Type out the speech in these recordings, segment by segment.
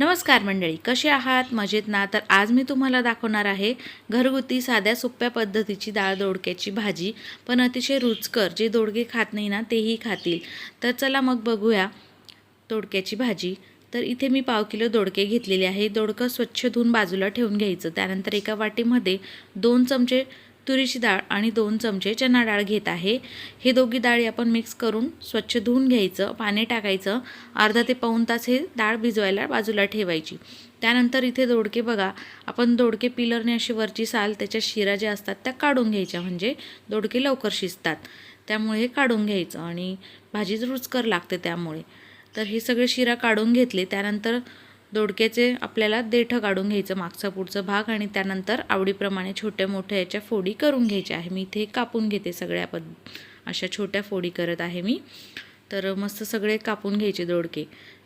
नमस्कार मंडळी कसे आहात? मजेत ना? तर आज मी तुम्हाला दाखवणार आहे घरगुती साध्या सोप्या पद्धतीची डाळ दोडक्याची भाजी. पण अतिशय रुचकर जे दोडके खात नाही ना तेही खातील. तर चला मग बघूया दोडक्याची भाजी. तर इथे मी पाव किलो दोडके घेतलेले आहे. दोडकं स्वच्छ धुवून बाजूला ठेवून घ्यायचं. त्यानंतर एका वाटीमध्ये दोन चमचे तुरीची डाळ आणि दोन चमचे चना डाळ घेत आहे. हे दोघी डाळी आपण मिक्स करून स्वच्छ धुवून घ्यायचं पाणी टाकायचं. अर्धा ते पाऊण तास हे डाळ भिजवायला बाजूला ठेवायची. त्यानंतर इथे दोडके बघा. आपण दोडके पिलरने अशी वरची साल त्याच्या शिरा ज्या असतात त्या काढून घ्यायच्या. म्हणजे दोडके लवकर शिजतात. त्यामुळे हे काढून घ्यायचं आणि भाजी रुचकर लागते त्यामुळे. तर हे सगळे शिरा काढून घेतले. त्यानंतर दोडक्याचे आपल्याला देठं काढून घ्यायचं मागचा पुढचा भाग आणि त्यानंतर आवडीप्रमाणे छोट्या मोठ्या याच्या फोडी करून घ्यायच्या आहे. मी इथे कापून घेते सगळ्या पद अशा छोट्या फोडी करत आहे मी. तर मस्त सगळे कापून घ्यायचे दोडके.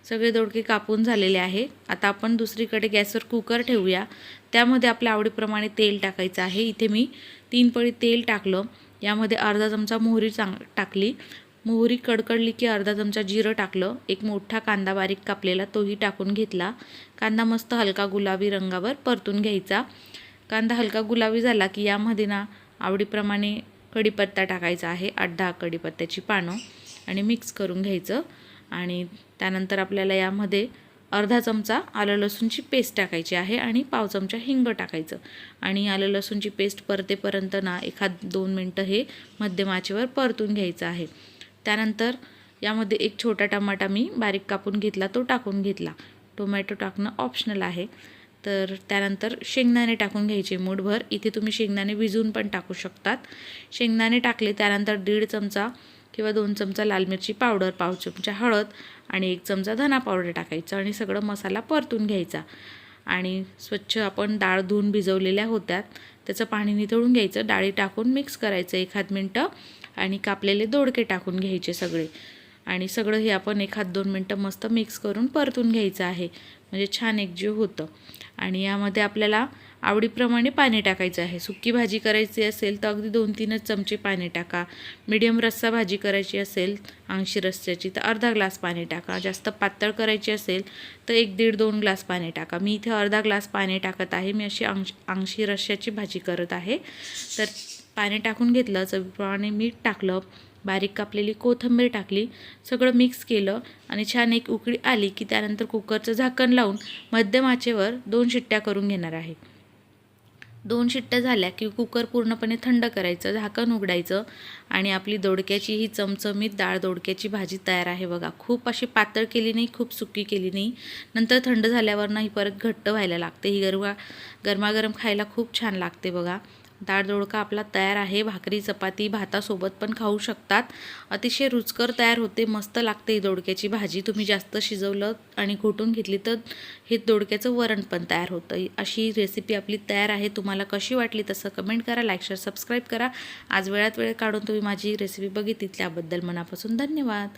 सगळे दोडके कापून झालेले आहे. आता आपण दुसरीकडे गॅसवर कुकर ठेवूया. त्यामध्ये आपल्या आवडीप्रमाणे तेल टाकायचं आहे. इथे मी तीन पळी तेल टाकलं. यामध्ये अर्धा चमचा मोहरी चांग टाकली. मोहरी कडकडली की अर्धा चमचा जिरं टाकलं एक मोठा कांदा बारीक कापलेला तोही टाकून घेतला. कांदा मस्त हलका गुलाबी रंगावर परतून घ्यायचा. कांदा हलका गुलाबी झाला की यामध्ये ना आवडीप्रमाणे कढीपत्ता टाकायचा आहे आठ दहा कढीपत्त्याची पानं आणि मिक्स करून घ्यायचं. आणि त्यानंतर आपल्याला यामध्ये अर्धा चमचा आलं लसूणची पेस्ट टाकायची आहे आणि पाव चमचा हिंग टाकायचं. आणि आलं लसूणची पेस्ट परतेपर्यंत ना एखाद दोन मिनटं हे मध्यमाचेवर परतून घ्यायचं आहे. त्यानंतर यामध्ये एक छोटा टमाटा मी बारीक कापून घेतला तो टाकून घेतला. टोमॅटो टाकणं ऑप्शनल आहे. तर त्यानंतर शेंगदाणे टाकून घ्यायचे मूठभर. इथे तुम्ही शेंगदाणे भिजवून पण टाकू शकतात. शेंगदाणे टाकले त्यानंतर दीड चमचा किंवा दोन चमचा लाल मिरची पावडर पाव चमचा हळद आणि एक चमचा धना पावडर टाकायचं आणि सगळं मसाला परतून घ्यायचा. आणि स्वच्छ आपण डाळ धुवून भिजवलेल्या होत्या त्याचं पाणी निथळून घ्यायचं. डाळी टाकून मिक्स करायचं. एखाद मिनटं आणि कापलेले दोडके टाकून घ्यायचे सगळे. आणि सगळं हे आपण एखाद दोन मिनटं मस्त मिक्स करून परतून घ्यायचं आहे. म्हणजे छान एकजीव होतं. आणि यामध्ये आपल्याला आवडीप्रमाणे पाणी टाकायचं आहे. सुकी भाजी करायची असेल तर अगदी दोन तीनच चमचे पाणी टाका. मिडियम रस्सा भाजी करायची असेल ऐंशी रस्स्याची तर अर्धा ग्लास पाणी टाका. जास्त पातळ करायची असेल तर एक दीड दोन ग्लास पाणी टाका. मी इथे अर्धा ग्लास पाणी टाकत आहे. मी अशी अंश ऐंशी रस्स्याची भाजी करत आहे. तर पाणी टाकून घेतलं चवीप्रमाणे मीठ टाकलं. बारीक कापलेली कोथिंबीर टाकली सगळं मिक्स केलं आणि छान एक उकळी आली की त्यानंतर कुकरचं झाकण लावून मध्यम आचेवर दोन शिट्ट्या करून घेणार आहे. दोन शिट्ट्या झाल्या की कुकर पूर्णपणे थंड करायचं झाकण उघडायचं आणि आपली दोडक्याची ही चमचमीत डाळ दोडक्याची भाजी तयार आहे बघा. खूप अशी पातळ केली नाही खूप सुकी केली नाही. नंतर थंड झाल्यावर नाही परत घट्ट व्हायला लागते. ही गरवा गरमागरम खायला खूप छान लागते बघा. डाळ दोडका आपला तयार आहे. भाकरी चपाती भातासोबत पण खाऊ शकतात. अतिशय रुचकर तयार होते. मस्त लागते ही दोडक्याची भाजी. तुम्ही जास्त शिजवलं आणि घोटून घेतली तर हे दोडक्याचं वरण पण तयार होतं. अशी रेसिपी आपली तयार आहे. तुम्हाला कशी वाटली तसं कमेंट करा. लाईक शेअर सबस्क्राईब करा. आज वेळात वेळ काढून तुम्ही माझी रेसिपी बघितली. त्याबद्दल मनापासून धन्यवाद.